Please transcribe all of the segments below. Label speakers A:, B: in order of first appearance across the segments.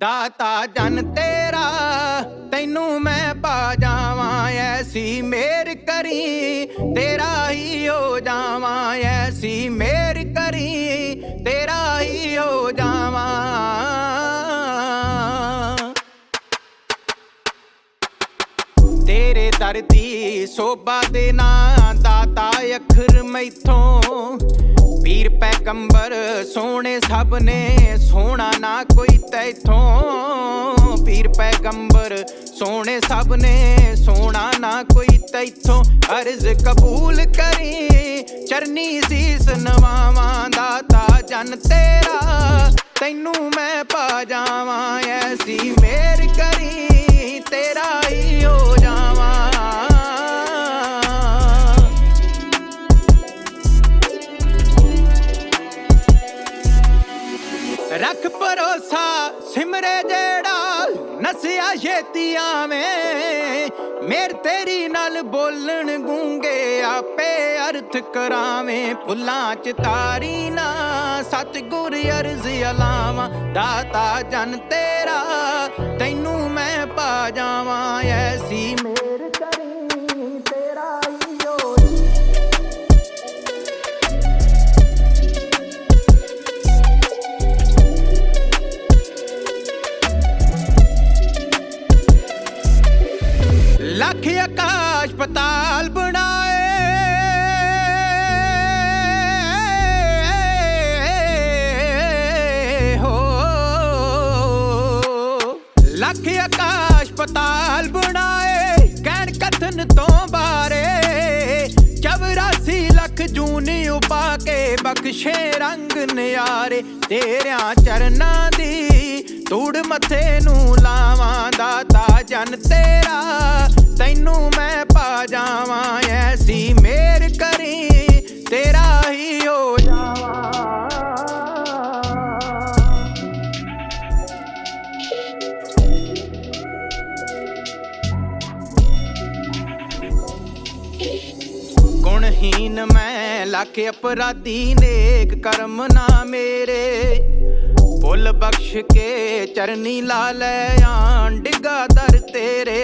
A: ਦਾਤਾ ਜਨ ਤੇਰਾ, ਤੈਨੂੰ ਮੈਂ ਪਾ ਜਾਵਾਂ, ਐਸੀ ਮੇਰ ਕਰੀ, ਤੇਰਾ ਹੀ ਹੋ ਜਾਵਾਂ, ਐਸੀ ਮੇਰ ਕਰੀ, ਤੇਰਾ ਹੀ ਹੋ ਜਾਵਾਂ। ਤੇਰੇ ਦਰ ਦੀ ਸੋਭਾ ਦੇ ਨਾਂ ਦਾਤਾ ਅੱਖਰ ਮੈਥੋਂ। ਪੀਰ ਪੈਗੰਬਰ ਸੋਹਣੇ ਸਭ ਨੇ, ਸੋਹਣਾ ਨਾ ਕੋਈ ਤੈਥੋਂ। ਪੀਰ ਪੈਗੰਬਰ ਸੋਹਣੇ ਸਭ ਨੇ, ਸੋਹਣਾ ਨਾ ਕੋਈ ਤੈਥੋਂ। ਅਰਜ਼ ਕਬੂਲ ਕਰੀ, ਚਰਨੀ ਸੀਸ ਨਵਾਵਾਂ ਦਾਤਾ ਜਨ ਤੇਰਾ। ਤੈਨੂੰ ਮੈਂ ਪਾ ਜਾਵਾਂ ਐਸੀ ਰੱਖ ਭਰੋਸਾ ਸਿਮਰੇ ਜਿਹੜਾ ਨਸਿਆ ਛੇਤੀ ਆਵੇਂ। ਮੇਰ ਤੇਰੀ ਨਾਲ ਬੋਲਣ ਗੂੰਗੇ, ਆਪੇ ਅਰਥ ਕਰਾਵੇਂ। ਫੁੱਲਾਂ ਚ ਤਾਰੀ ਨਾ, ਸਤਿਗੁਰ ਅਰਜ਼ ਅਲਾਵਾਂ। ਦਾਤਾ ਜਨ ਤੇਰਾ, ਤੈਨੂੰ ਮੈਂ ਪਾ ਜਾਵਾਂ। ਲੱਖ ਆਕਾਸ਼ ਪਤਾਲ ਬਣਾਏ। ਹੋ। ਲੱਖ ਆਕਾਸ਼ ਪਤਾਲ ਬਣਾਏ, ਕਹਿਣ ਕਥਨ ਤੋਂ ਬਾਰੇ। 84 ਲੱਖ ਜੂਨੀ ਉਪਾ ਕੇ ਬਖਸ਼ੇ ਰੰਗ ਨਿਆਰੇ। ਤੇਰਿਆਂ ਚਰਨਾਂ ਦੀ ਧੂੜ ਮੱਥੇ ਨੂੰ ਲਾਵਾਂ ਦਾਤਾ ਜਨ ਤੇਰਾ। ਗੁਣਹੀਨ ਮੈਂ ਲੱਖ ਅਪਰਾਧੀ ਨੇਕ ਕਰਮ ਨਾ ਮੇਰੇ। ਭੁੱਲ ਬਖਸ਼ ਕੇ ਚਰਨੀ ਲਾ ਲੈ ਆਂ ਡਿੱਗਾ ਦਰ ਤੇਰੇ।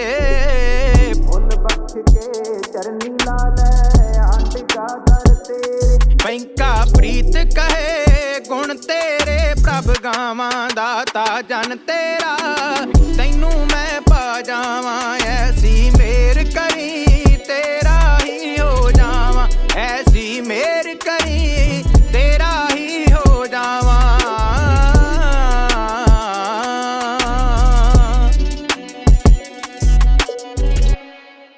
A: ਭੁੱਲ ਬਖਸ਼ ਕੇ ਚਰਨੀ ਲਾ ਲੈ ਆਂ ਡਿੱਗਾ ਦਰ ਤੇਰੇ। ਪੈਂਕਾ ਪ੍ਰੀਤ ਕਹੇ ਗੁਣ ਤੇਰੇ, ਪ੍ਰਭ ਗਾਵਾਂ ਦਾਤਾ ਜਨ ਤੇਰਾ। ਤੈਨੂੰ ਮੈਂ ਪਾ ਜਾਵਾਂ